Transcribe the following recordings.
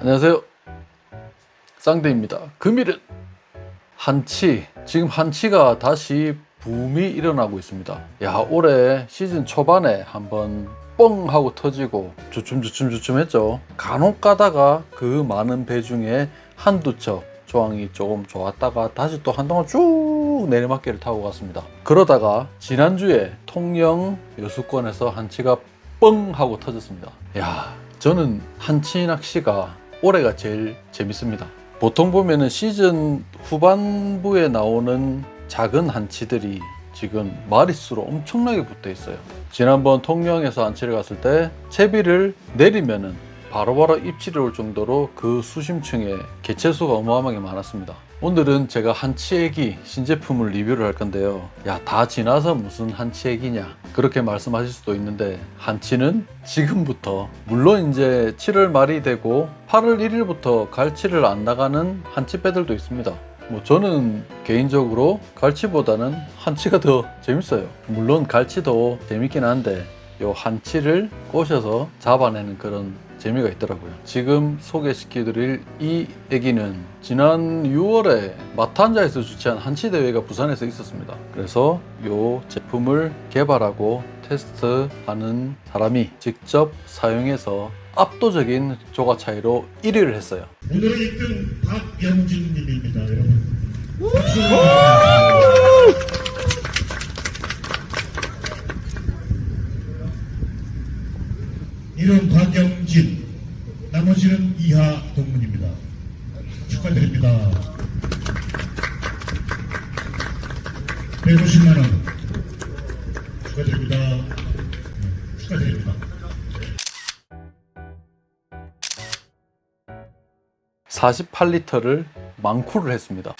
안녕하세요. 쌍대입니다. 금일은 한치. 지금 한치가 다시 붐이 일어나고 있습니다. 야, 올해 시즌 초반에 한번 뻥 하고 터지고 주춤주춤주춤 했죠. 간혹 가다가 그 많은 배 중에 한두 척 조항이 조금 좋았다가 다시 또 한동안 쭉 내리막길을 타고 갔습니다. 그러다가 지난주에 통영 여수권에서 한치가 뻥 하고 터졌습니다. 야, 저는 한치 낚시가 올해가 제일 재밌습니다. 보통 보면은 시즌 후반부에 나오는 작은 한치들이 지금 마리수로 엄청나게 붙어 있어요. 지난번 통영에서 한치를 갔을 때 채비를 내리면은 바로바로 입질이 올 정도로 그 수심층에 개체수가 어마어마하게 많았습니다. 오늘은 제가 한치액이 신제품을 리뷰를 할 건데요. 야, 다 지나서 무슨 한치액이냐. 그렇게 말씀하실 수도 있는데, 한치는 지금부터, 물론 이제 7월 말이 되고 8월 1일부터 갈치를 안 나가는 한치배들도 있습니다. 뭐 저는 개인적으로 갈치보다는 한치가 더 재밌어요. 물론 갈치도 재밌긴 한데, 요 한치를 꼬셔서 잡아내는 그런 재미가 있더라고요. 지금 소개시켜드릴 이 애기는 지난 6월에 마탄자에서 주최한 한치 대회가 부산에서 있었습니다. 그래서 이 제품을 개발하고 테스트하는 사람이 직접 사용해서 압도적인 조가 차이로 1위를 했어요. 오늘의 1등 박영진 님입니다, 여러분. 이름 박영진, 나머지는 이하 동문입니다. 축하드립니다. 150만원 축하드립니다. 네, 축하드립니다. 48 리터를 망쿠를 했습니다.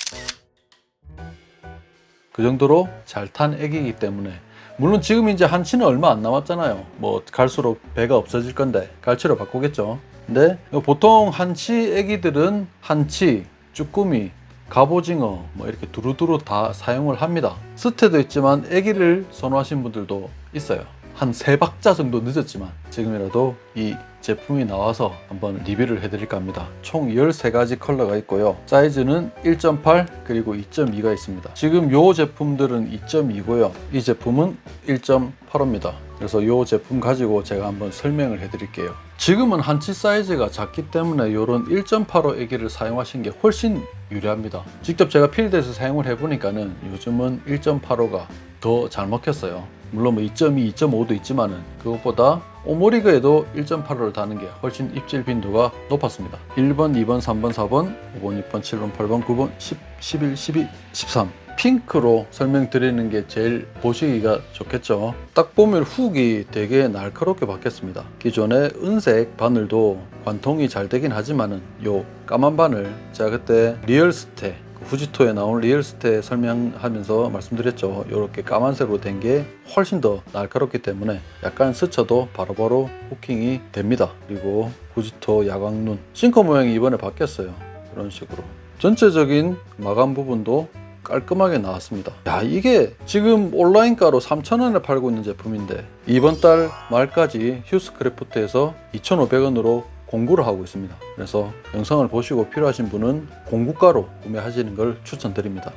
그 정도로 잘탄 애기이기 때문에 물론 지금 이제 한치는 얼마 안 남았잖아요. 뭐 갈수록 배가 없어질 건데 갈치로 바꾸겠죠. 근데 보통 한치 애기들은 한치, 쭈꾸미, 갑오징어 뭐 이렇게 두루두루 다 사용을 합니다. 스테도 있지만 애기를 선호하시는 분들도 있어요. 한 세 박자 정도 늦었지만 지금이라도 이 제품이 나와서 한번 리뷰를 해드릴까 합니다. 총 13가지 컬러가 있고요. 사이즈는 1.8 그리고 2.2가 있습니다. 지금 요 제품들은 2.2고요. 이 제품은 1.85입니다. 그래서 요 제품 가지고 제가 한번 설명을 해드릴게요. 지금은 한치 사이즈가 작기 때문에 이런 1.85 애기를 사용하신 게 훨씬 유리합니다. 직접 제가 필드에서 사용을 해보니까는 요즘은 1.85가 더 잘 먹혔어요. 물론 뭐 2.2, 2.5도 있지만은 그것보다 오모리그에도 1.85를 다는 게 훨씬 입질 빈도가 높았습니다. 1번, 2번, 3번, 4번, 5번, 6번, 7번, 8번, 9번, 10, 11, 12, 13. 핑크로 설명드리는 게 제일 보시기가 좋겠죠. 딱 보면 훅이 되게 날카롭게 바뀌었습니다. 기존의 은색 바늘도 관통이 잘 되긴 하지만은 요 까만 바늘 제가 그때 리얼스테 후지토에 나온 리얼스테 설명하면서 말씀드렸죠. 이렇게 까만색으로 된 게 훨씬 더 날카롭기 때문에 약간 스쳐도 바로바로 후킹이 됩니다. 그리고 후지토 야광눈 싱커 모양이 이번에 바뀌었어요. 이런 식으로 전체적인 마감 부분도 깔끔하게 나왔습니다. 야 이게 지금 온라인가로 3,000원에 팔고 있는 제품인데 이번 달 말까지 휴스크래프트에서 2,500원으로 공구를 하고 있습니다. 그래서 영상을 보시고 필요하신 분은 공구가로 구매하시는 걸 추천드립니다.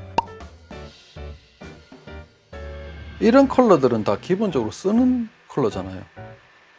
이런 컬러들은 다 기본적으로 쓰는 컬러잖아요.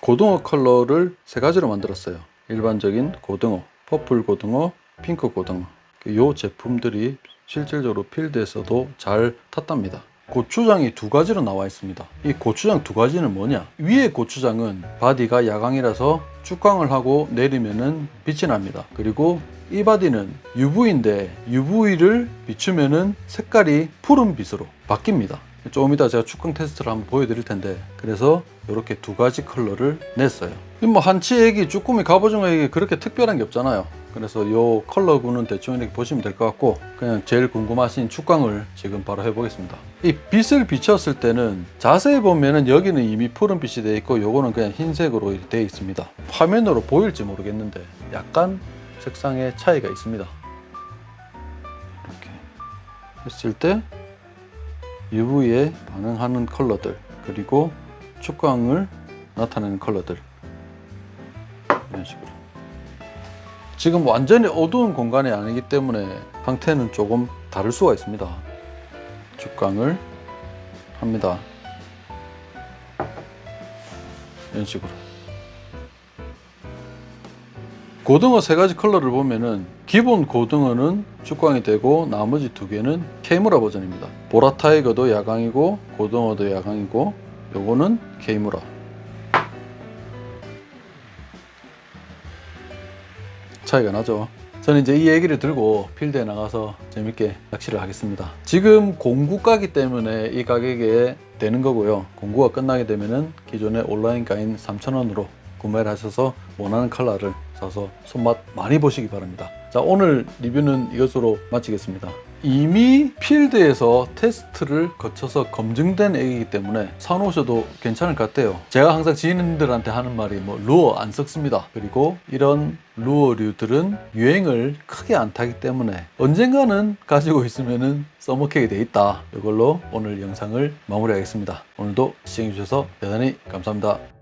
고등어 컬러를 세 가지로 만들었어요. 일반적인 고등어, 퍼플 고등어, 핑크 고등어. 이 제품들이 실질적으로 필드에서도 잘 탔답니다. 고추장이 두 가지로 나와 있습니다. 이 고추장 두 가지는 뭐냐? 위에 고추장은 바디가 야광이라서 축광을 하고 내리면은 빛이 납니다. 그리고 이 바디는 UV인데 UV를 비추면은 색깔이 푸른 빛으로 바뀝니다. 조금 이따 제가 축광 테스트를 한번 보여드릴 텐데 그래서 이렇게 두 가지 컬러를 냈어요. 뭐 한치 애기, 쭈꾸미, 갑오징어 애기 그렇게 특별한 게 없잖아요. 그래서 이 컬러구는 대충 이렇게 보시면 될 것 같고 그냥 제일 궁금하신 축광을 지금 바로 해보겠습니다. 이 빛을 비쳤을 때는 자세히 보면은 여기는 이미 푸른 빛이 되어 있고 요거는 그냥 흰색으로 되어 있습니다. 화면으로 보일지 모르겠는데 약간 색상의 차이가 있습니다. 이렇게 했을 때 UV에 반응하는 컬러들 그리고 축광을 나타내는 컬러들 이런 식으로 지금 완전히 어두운 공간이 아니기 때문에 상태는 조금 다를 수가 있습니다. 죽강을 합니다. 이런 식으로. 고등어 세 가지 컬러를 보면은 기본 고등어는 축광이 되고 나머지 두 개는 케이무라 버전입니다. 보라 타이거도 야광이고 고등어도 야광이고 요거는 케이무라. 차이가 나죠. 저는 이제 이 얘기를 들고 필드에 나가서 재밌게 낚시를 하겠습니다. 지금 공구가기 때문에 이 가격에 되는 거고요. 공구가 끝나게 되면은 기존의 온라인가인 3,000원으로 구매를 하셔서 원하는 컬러를 사서 손맛 많이 보시기 바랍니다. 자, 오늘 리뷰는 이것으로 마치겠습니다. 이미 필드에서 테스트를 거쳐서 검증된 애기이기 때문에 사놓으셔도 괜찮을 것 같아요. 제가 항상 지인들한테 하는 말이 뭐 루어 안 썩습니다. 그리고 이런 루어류들은 유행을 크게 안 타기 때문에 언젠가는 가지고 있으면은 써먹게 돼 있다. 이걸로 오늘 영상을 마무리하겠습니다. 오늘도 시청해주셔서 대단히 감사합니다.